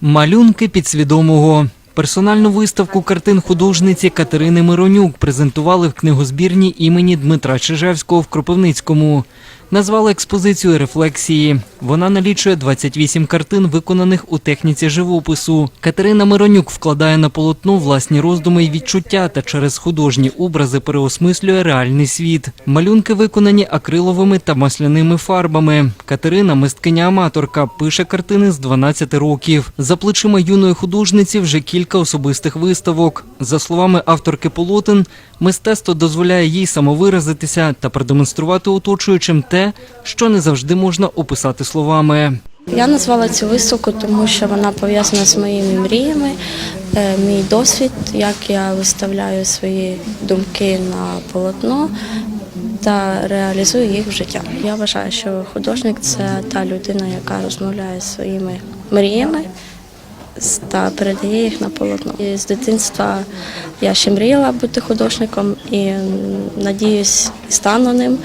Малюнки підсвідомого. Персональну виставку картин художниці Катерини Миронюк презентували в книгозбірні імені Дмитра Чижевського в Кропивницькому. Назвали експозицію рефлексії. Вона налічує 28 картин, виконаних у техніці живопису. Катерина Миронюк вкладає на полотно власні роздуми і відчуття та через художні образи переосмислює реальний світ. Малюнки виконані акриловими та масляними фарбами. Катерина, мисткиня-аматорка, пише картини з 12 років. За плечима юної художниці вже кілька особистих виставок. За словами авторки полотен, мистецтво дозволяє їй самовиразитися та продемонструвати оточуючим те, що не завжди можна описати словами. Я назвала цю виставку, тому що вона пов'язана з моїми мріями, е, мій досвід, як я виставляю свої думки на полотно та реалізую їх в життя. Я вважаю, що художник це та людина, яка розмовляє своїми мріями та передає їх на полотно. І з дитинства я ще мріяла бути художником і надіюсь, стану ним.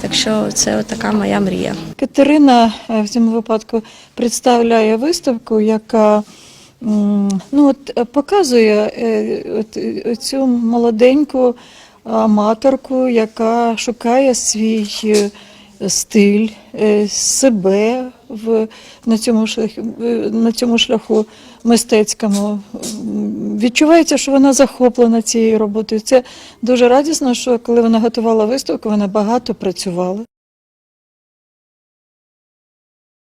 Так що це така моя мрія. Катерина е, в цьому випадку представляє виставку, яка ну, от, е, показує е, от, цю молоденьку аматорку, яка шукає свій стиль, себе в, на, цьому шляху, на цьому шляху мистецькому. Відчувається, що вона захоплена цією роботою. Це дуже радісно, що коли вона готувала виставку, вона багато працювала.